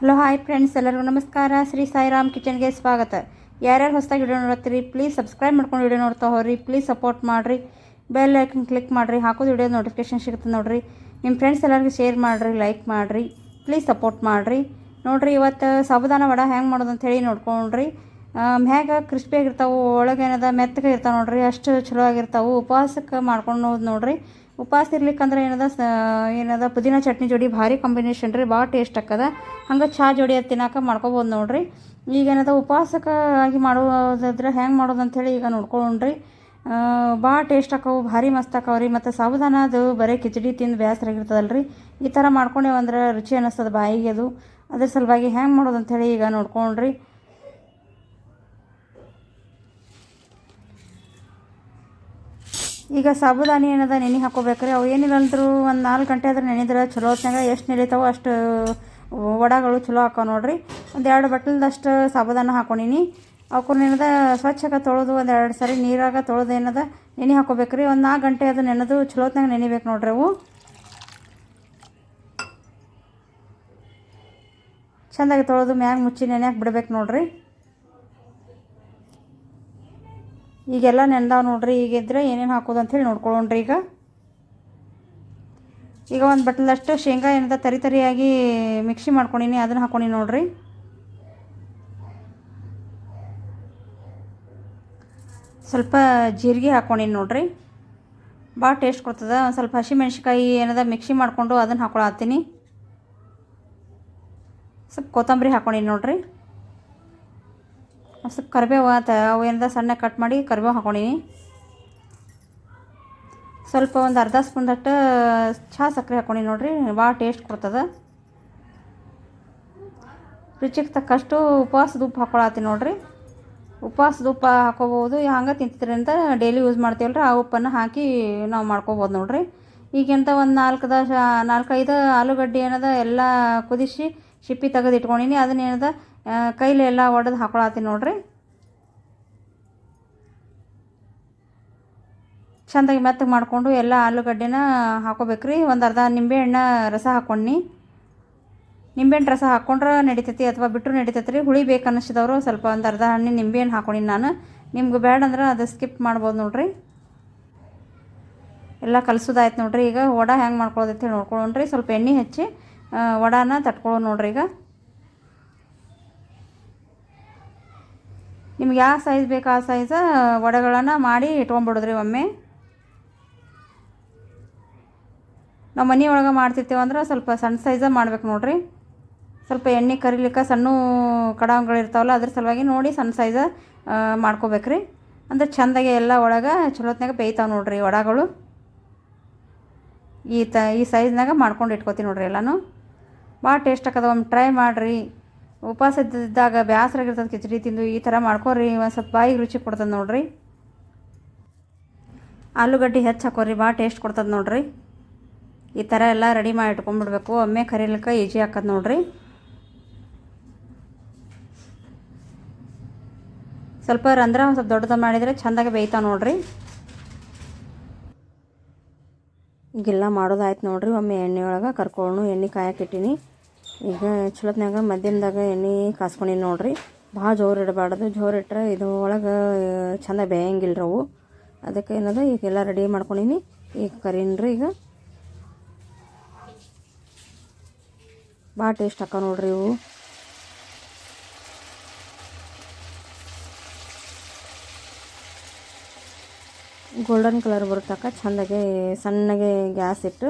Hello, hi friends ಎಲ್ಲರಿಗೂ ನಮಸ್ಕಾರ. ಶ್ರೀ ಸಾಯಿರಾಮ್ ಕಿಚನ್ಗೆ ಸ್ವಾಗತ. ಯಾರ್ಯಾರು ಹೊಸದಾಗಿ ವಿಡಿಯೋ ನೋಡ್ತೀರಿ ಪ್ಲೀಸ್ ಸಬ್ಸ್ಕ್ರೈಬ್ ಮಾಡ್ಕೊಂಡು ವಿಡಿಯೋ ನೋಡ್ತಾ ಹೋಗ್ರಿ. ಪ್ಲೀಸ್ ಸಪೋರ್ಟ್ ಮಾಡಿರಿ. ಬೆಲ್ ಐಕನ್ ಕ್ಲಿಕ್ ಮಾಡಿರಿ. ಹಾಕೋದು ವಿಡಿಯೋ ನೋಟಿಫಿಕೇಶನ್ ಸಿಗುತ್ತೆ ನೋಡಿರಿ. ನಿಮ್ಮ ಫ್ರೆಂಡ್ಸ್ ಎಲ್ಲರಿಗೂ ಶೇರ್ ಮಾಡಿರಿ ಲೈಕ್ ಮಾಡಿರಿ. ಪ್ಲೀಸ್ ಸಪೋರ್ಟ್ ಮಾಡಿರಿ. ನೋಡಿರಿ, ಇವತ್ತು ಸಾಬುದಾನ ವಡ ಹೆಂಗೆ ಮಾಡೋದು ಅಂತ ಹೇಳಿ ನೋಡ್ಕೊಂಡ್ರಿ. ಮ್ಯಾಗ ಒಳಗೆ ಏನದ, ಮೆತ್ತಗೆ ಇರ್ತಾವೆ ನೋಡ್ರಿ, ಅಷ್ಟು ಚಲೋ ಆಗಿರ್ತಾವೆ. ಉಪವಾಸಕ್ಕೆ ಮಾಡ್ಕೊಂಡು ನೋಡ್ರಿ. ಉಪವಾಸ ಇರ್ಲಿಕ್ಕಂದ್ರೆ ಏನದ ಏನದ, ಪುದೀನ ಚಟ್ನಿ ಜೋಡಿ ಭಾರಿ ಕಾಂಬಿನೇಷನ್ ರೀ, ಭಾಳ ಟೇಸ್ಟ್ ಆಕ್ಕದ ಹಂಗೆ ಚಹಾ ಜೋಡಿ ಅದು ತಿನ್ನಕ್ಕೆ ಮಾಡ್ಕೊಬೋದು ನೋಡ್ರಿ. ಈಗ ಏನದ ಉಪವಾಸಕ್ಕೆ ಆಗಿ ಮಾಡೋದಾದ್ರೆ ಹೆಂಗೆ ಮಾಡೋದು ಅಂಥೇಳಿ ಈಗ ನೋಡ್ಕೊಂಡ್ರಿ. ಭಾಳ ಟೇಸ್ಟ್ ಆಕವು ಭಾರಿ ಮಸ್ತ್ ಆಕವು ರೀ. ಮತ್ತು ಸಾಬುದಾನ ಅದು ಬರೀ ಕಿಚಡಿ ತಿಂದು ಬೇಸರ ಆಗಿರ್ತದಲ್ಲ ರೀ ಈ ಥರ ಮಾಡ್ಕೊಂಡೇವಂದ್ರೆ ರುಚಿ ಅನ್ನಿಸ್ತದೆ ಬಾಯಿಗೆ ಅದು. ಅದ್ರ ಸಲುವಾಗಿ ಹೆಂಗೆ ಮಾಡೋದು ಅಂಥೇಳಿ ಈಗ ನೋಡ್ಕೊಂಡ್ರಿ. ಈಗ ಸಾಬುದಾನಿ ಏನದ ನೆನೆ ಹಾಕೋಬೇಕ್ರಿ? ಅವು ಏನಿಲ್ಲ ಅಂದ್ರೂ ಒಂದು ನಾಲ್ಕು ಗಂಟೆ ಆದ್ರೆ ನೆನೆದ್ರೆ ಚಲೋ ಹೊತ್ನಾಗ ಎಷ್ಟು ನೆನಿತಾವೋ ಅಷ್ಟು ವಡಗಳು ಚಲೋ ಹಾಕೋ ನೋಡ್ರಿ. ಒಂದು ಎರಡು ಬಟ್ಲದಷ್ಟು ಸಾಬುದಾನ ಹಾಕೊಂಡಿನಿ. ನೆನೆದ ಸ್ವಚ್ಛಕ್ಕೆ ತೊಳೆದು ಒಂದು ಎರಡು ಸರಿ ನೀರಾಗ ತೊಳೆದು ಏನದ ನೆನೆ ಹಾಕೋಬೇಕ್ರಿ. ಒಂದು ನಾಲ್ಕು ಗಂಟೆ ಅದು ನೆನೆದು ಚಲೋ ಹೊತ್ನಾಗ ನೆನಿಬೇಕು ನೋಡ್ರಿ ಅವು. ಚೆಂದಾಗಿ ತೊಳೆದು ಮ್ಯಾಗ ಮುಚ್ಚಿ ನೆನೆಯಾಕೆ ಬಿಡ್ಬೇಕು ನೋಡ್ರಿ. ಈಗೆಲ್ಲ ನೆನ್ದಾವ ನೋಡ್ರಿ ಈಗ ಇದ್ರೆ ಏನೇನು ಹಾಕೋದು ಅಂತ ಹೇಳಿ ನೋಡ್ಕೊಳ್ಳೋಣ್ರಿ ಈಗ. ಈಗ ಒಂದು ಬಟ್ಟಲಷ್ಟು ಶೇಂಗಾ ಏನದ ತರಿ ತರಿಯಾಗಿ ಮಿಕ್ಸಿ ಮಾಡ್ಕೊಂಡಿನಿ ಅದನ್ನು ಹಾಕೊಂಡಿ ನೋಡ್ರಿ. ಸ್ವಲ್ಪ ಜೀರಿಗೆ ಹಾಕ್ಕೊಂಡಿನಿ ನೋಡ್ರಿ. ಭಾಳ ಟೇಸ್ಟ್ ಕೊಡ್ತದ, ಒಂದು ಸ್ವಲ್ಪ ಹಸಿಮೆಣ್ಸಿಕಾಯಿ ಏನದ ಮಿಕ್ಸಿ ಮಾಡಿಕೊಂಡು ಅದನ್ನು ಹಾಕೊಳತ್ತೀನಿ ಸ್ವಲ್ಪ ಕೊತ್ತಂಬರಿ ಹಾಕ್ಕೊಂಡಿನಿ ನೋಡ್ರಿ. ಸ್ವಲ್ಪ ಕರಿಬೇವು ಆತ, ಅವು ಏನದ ಸಣ್ಣ ಕಟ್ ಮಾಡಿ ಕರಿಬೇವು ಹಾಕೊಂಡೀನಿ. ಸ್ವಲ್ಪ ಒಂದು ಅರ್ಧ ಸ್ಪೂನ್ದಟ್ಟು ಚಹಾ ಸಕ್ಕರೆ ಹಾಕೊಂಡಿ ನೋಡಿರಿ, ಭಾಳ ಟೇಸ್ಟ್ ಕೊಡ್ತದೆ. ರುಚಿಗೆ ತಕ್ಕಷ್ಟು ಉಪವಾಸದ ಉಪ್ಪು ಹಾಕೊಳತ್ತೀನಿ ನೋಡಿರಿ. ಉಪವಾಸದ ಉಪ್ಪು ಹಾಕೋಬೋದು ಹಂಗೆ ತಿಂತಿದ್ರಿ ಅಂತ ಡೈಲಿ ಯೂಸ್ ಮಾಡ್ತೀವಲ್ರಿ, ಆ ಉಪ್ಪನ್ನು ಹಾಕಿ ನಾವು ಮಾಡ್ಕೋಬೋದು ನೋಡ್ರಿ. ಈಗೆಂತ ಒಂದು ನಾಲ್ಕು ದಶ ನಾಲ್ಕೈದು ಆಲೂಗಡ್ಡೆ ಏನದ ಎಲ್ಲ ಕುದಿಸಿ ಸಿಪ್ಪಿ ತೆಗೆದು ಇಟ್ಕೊಂಡಿನಿ ಅದನ್ನ ಏನದ ಕೈಲಿ ಎಲ್ಲ ಒಡೆದು ಹಾಕೊಳತ್ತೀನಿ ನೋಡ್ರಿ. ಚೆಂದಾಗಿ ಮೆತ್ತಗೆ ಮಾಡಿಕೊಂಡು ಎಲ್ಲ ಆಲೂಗಡ್ಡೆನ ಹಾಕೋಬೇಕ್ರಿ. ಒಂದು ಅರ್ಧ ನಿಂಬೆಹಣ್ಣು ರಸ ಹಾಕ್ಕೊಂಡು ನಿಂಬೆಹಣ್ಣು ರಸ ಹಾಕ್ಕೊಂಡ್ರೆ ನಡಿತೈತಿ ಅಥವಾ ಬಿಟ್ಟರು ನಡಿತೈತಿ ರೀ ಹುಳಿ ಬೇಕು ಅನ್ನಿಸಿದವರು ಸ್ವಲ್ಪ ಒಂದು ಅರ್ಧ ಹಣ್ಣಿನ ನಿಂಬೆಹಣ್ಣು ಹಾಕೊಂಡಿನಿ ನಾನು. ನಿಮ್ಗೆ ಬೇಡ ಅಂದ್ರೆ ಅದು ಸ್ಕಿಪ್ ಮಾಡ್ಬೋದು ನೋಡ್ರಿ. ಎಲ್ಲ ಕಲಸೋದಾಯ್ತು ನೋಡ್ರಿ. ಈಗ ವಡ ಹೆಂಗೆ ಮಾಡ್ಕೊಳ್ಳೋದೈತಿ ನೋಡ್ಕೊಳ್ಳೋಣ್ರಿ ಸ್ವಲ್ಪ ಎಣ್ಣೆ ಹಚ್ಚಿ ವಡಾನ ತಟ್ಕೊಳ್ಳೋ ನೋಡ್ರಿ ಈಗ. ನಿಮ್ಗೆ ಯಾವ ಸೈಜ್ ಬೇಕು ಆ ಸೈಜ ವಡೆಗಳನ್ನು ಮಾಡಿ ಇಟ್ಕೊಂಡ್ಬಿಡೋದ್ರಿ ಒಮ್ಮೆ. ನಾವು ಮನೆ ಒಳಗೆ ಮಾಡ್ತಿರ್ತೇವೆ ಅಂದ್ರೆ ಸ್ವಲ್ಪ ಸಣ್ಣ ಸೈಜ ಮಾಡ್ಬೇಕು ನೋಡ್ರಿ. ಸ್ವಲ್ಪ ಎಣ್ಣೆ ಕರಿಲಿಕ್ಕೆ ಸಣ್ಣ ಕಡಾವಂಗಳು ಇರ್ತಾವಲ್ಲ, ಅದ್ರ ಸಲುವಾಗಿ ನೋಡಿ ಸಣ್ಣ ಸೈಜ ಮಾಡ್ಕೋಬೇಕ್ರಿ. ಅಂದ್ರೆ ಚಂದಾಗೆ ಎಲ್ಲ ಒಳಗೆ ಚಲೋತ್ನಾಗ ಬೇಯ್ತಾವೆ ನೋಡ್ರಿ ವಡಗಳು. ಈ ತ, ಈ ಸೈಜ್ನಾಗ ಮಾಡ್ಕೊಂಡು ಇಟ್ಕೋತೀನಿ ನೋಡ್ರಿ ಎಲ್ಲನೂ. ಭಾಳ ಟೇಸ್ಟ್ ಆಗ್ತದೆ ಒಮ್ಮೆ ಟ್ರೈ ಮಾಡಿರಿ. ಉಪವಾಸ ಇದ್ದಾಗ ಬೇಸರಾಗಿರ್ತದೆ ಕಿಚಡಿ ತಿಂದು, ಈ ಥರ ಮಾಡ್ಕೊರಿ. ಒಂದು ಸ್ವಲ್ಪ ಬಾಯಿಗೆ ರುಚಿ ಕೊಡ್ತದೆ ನೋಡ್ರಿ. ಆಲೂಗಡ್ಡೆ ಹೆಚ್ಚು ಹಾಕೋರಿ ಭಾಳ ಟೇಸ್ಟ್ ಕೊಡ್ತದೆ ನೋಡ್ರಿ. ಈ ಥರ ಎಲ್ಲ ರೆಡಿ ಮಾಡಿ ಇಟ್ಕೊಂಡ್ಬಿಡ್ಬೇಕು. ಒಮ್ಮೆ ಕರಿಲಿಕ್ಕೆ ಈಜಿ ಹಾಕದ್ ನೋಡ್ರಿ. ಸ್ವಲ್ಪ ರಂಧ್ರ ಸ್ವಲ್ಪ ದೊಡ್ಡದು ಮಾಡಿದರೆ ಚೆಂದಾಗಿ ಬೇಯ್ತಾವೆ ನೋಡ್ರಿ. ಈಗೆಲ್ಲ ಮಾಡೋದಾಯ್ತು ನೋಡ್ರಿ. ಒಮ್ಮೆ ಎಣ್ಣೆ ಒಳಗೆ ಕರ್ಕೊಂಡು ಎಣ್ಣೆ ಕಾಯಕ್ಕೆ ಇಟ್ಟೀನಿ ಈಗ ಚಲೋತ್ನಾಗ ಮಧ್ಯಮದಾಗ ಎಣ್ಣೆ ಕಾಸ್ಕೊಂಡಿನಿ ನೋಡ್ರಿ. ಭಾಳ ಜೋರು ಇಡಬಾರ್ದು. ಜೋರು ಇಟ್ಟರೆ ಇದು ಒಳಗೆ ಚೆಂದ ಬೇಯಂಗಿಲ್ಲ ಅವು. ಅದಕ್ಕೆ ಏನದ ಈಗೆಲ್ಲ ರೆಡಿ ಮಾಡ್ಕೊಂಡಿನಿ. ಈಗ ಕರೀನ್ರಿ ಈಗ. ಭಾಳ ಟೇಸ್ಟ್ ಹಾಕ ನೋಡ್ರಿ ಇವು. ಗೋಲ್ಡನ್ ಕಲರ್ ಬರ್ತಕ್ಕ ಚೆಂದಾಗೆ, ಸಣ್ಣಗೆ ಗ್ಯಾಸ್ ಇಟ್ಟು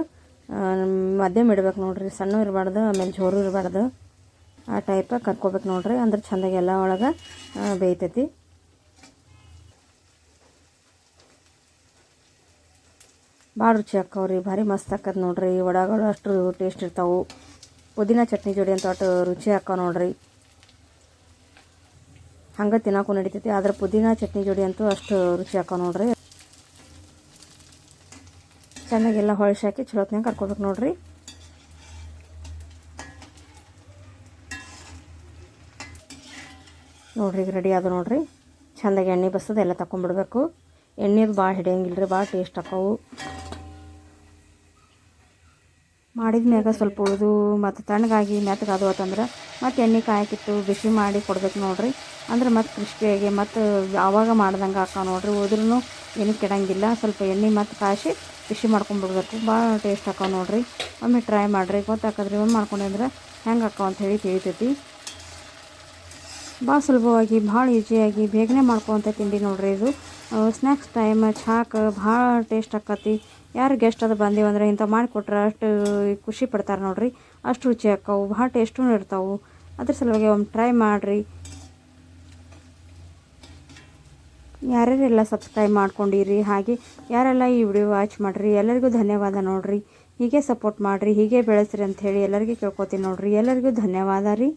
ಮಧ್ಯಮ ಇಡ್ಬೇಕು ನೋಡ್ರಿ. ಸಣ್ಣ ಇರಬಾರ್ದು, ಆಮೇಲೆ ಜೋರು ಇರಬಾರ್ದು. ಆ ಟೈಪ ಕರ್ಕೋಬೇಕು ನೋಡ್ರಿ. ಅಂದ್ರೆ ಚೆಂದಾಗಿ ಎಲ್ಲ ಒಳಗೆ ಬೇಯ್ತೈತಿ. ಭಾಳ ರುಚಿ ಹಾಕವ್ರಿ ಭಾರಿ ಮಸ್ತ್ ಆಕತ್ ನೋಡ್ರಿ. ವಡಗಳು ಅಷ್ಟು ಟೇಸ್ಟ್ ಇರ್ತಾವೆ. ಪುದೀನ ಚಟ್ನಿ ಜೋಡಿ ಅಂತ ಒಟ್ಟು ರುಚಿ ಹಾಕೋ ನೋಡ್ರಿ. ಹಂಗೆ ತಿನ್ನೋಕ್ಕೂ ನಡಿತೈತಿ. ಆದ್ರೆ ಪುದೀನ ಚಟ್ನಿ ಜೋಡಿ ಅಂತೂ ಅಷ್ಟು ರುಚಿ ಹಾಕೋ ನೋಡ್ರಿ. ಚೆನ್ನಾಗೆಲ್ಲ ಹೊಳ್ಸಿ ಹಾಕಿ ಚಲೋತ್ನಾಗ ಕರ್ಕೋಬೇಕು ನೋಡ್ರಿ. ನೋಡ್ರಿ ಈಗ ರೆಡಿ ಅದು ನೋಡ್ರಿ. ಚೆಂದಾಗಿ ಎಣ್ಣೆ ಬಸ್ತದ ಎಲ್ಲ ತಗೊಂಡ್ಬಿಡ್ಬೇಕು ಎಣ್ಣೆದು ಭಾಳ ಹಿಡಿಯಂಗಿಲ್ಲ ರೀ ಭಾಳ ಟೇಸ್ಟ್ ಹಾಕವು ಮಾಡಿದ್ಮ್ಯಾಗ ಮಾಡಿದ ಮ್ಯಾಗ ಸ್ವಲ್ಪ ಉಳಿದು ಮತ್ತು ತಣ್ಣಗಾಗಿ ಮೆತ್ತಗಾದು ಅಂತಂದ್ರೆ ಮತ್ತು ಎಣ್ಣೆ ಕಾಯಕಿತ್ತು ಬಿಸಿ ಮಾಡಿ ಕೊಡ್ಬೇಕು ನೋಡ್ರಿ. ಅಂದ್ರೆ ಮತ್ತೆ ಕ್ರಿಸ್ಪಿಯಾಗಿ ಮತ್ತು ಆವಾಗ ಮಾಡ್ದಂಗೆ ಹಾಕ ನೋಡ್ರಿ. ಹೋದ್ರೂ ಏನು ಕೆಡಂಗಿಲ್ಲ. ಸ್ವಲ್ಪ ಎಣ್ಣೆ ಮತ್ತು ಕಾಯಿಸಿ ಬಿಸಿ ಮಾಡ್ಕೊಂಡ್ಬಿಡ್ಬೇಕು. ಭಾಳ ಟೇಸ್ಟ್ ಹಾಕಾವ ನೋಡಿರಿ. ಒಮ್ಮೆ ಟ್ರೈ ಮಾಡಿರಿ. ಗೊತ್ತಾಕದ್ರಿ ಒಮ್ಮೆ ಅಂದ್ರೆ ಹೆಂಗೆ ಹಾಕೋ ಅಂತ ಹೇಳಿ ತಿಳಿತೈತಿ. ಭಾಳ ಸುಲಭವಾಗಿ, ಭಾಳ ಈಜಿಯಾಗಿ ಬೇಗನೆ ಮಾಡ್ಕೊವಂಥ ತಿಂಡಿ ನೋಡಿರಿ ಇದು. ಸ್ನ್ಯಾಕ್ಸ್ ಟೈಮ್, ಚಾಕ್, ಭಾಳ ಟೇಸ್ಟ್ ಆಕತಿ ಯಾರು ಗೆಸ್ಟ್ ಅದು ಬಂದೀವಿ ಅಂದರೆ ಇಂಥ ಮಾಡಿಕೊಟ್ರೆ ಅಷ್ಟು ಖುಷಿ ಪಡ್ತಾರೆ ನೋಡಿರಿ. ಅಷ್ಟು ರುಚಿ ಆಕ್ಕವು ಭಾಳ ಟೇಸ್ಟೂ ಇರ್ತಾವೆ. ಅದ್ರ ಸಲುವಾಗಿ ಒಮ್ಮೆ ಟ್ರೈ ಮಾಡಿರಿ. ಯಾರ್ಯಾರೆಲ್ಲ ಸಬ್ಸ್ಕ್ರೈಬ್ ಮಾಡ್ಕೊಂಡಿರಿ, ಹಾಗೆ ಯಾರೆಲ್ಲ ಈ ವಿಡಿಯೋ ವಾಚ್ ಮಾಡಿರಿ, ಎಲ್ಲರಿಗೂ ಧನ್ಯವಾದ ನೋಡಿರಿ. ಹೀಗೆ ಸಪೋರ್ಟ್ ಮಾಡಿರಿ, ಹೀಗೆ ಬೆಳೆಸ್ರಿ ಅಂತ ಹೇಳಿ ಎಲ್ಲರಿಗೂ ಕೇಳ್ಕೊತೀನಿ ನೋಡಿರಿ. ಎಲ್ಲರಿಗೂ ಧನ್ಯವಾದ ರೀ.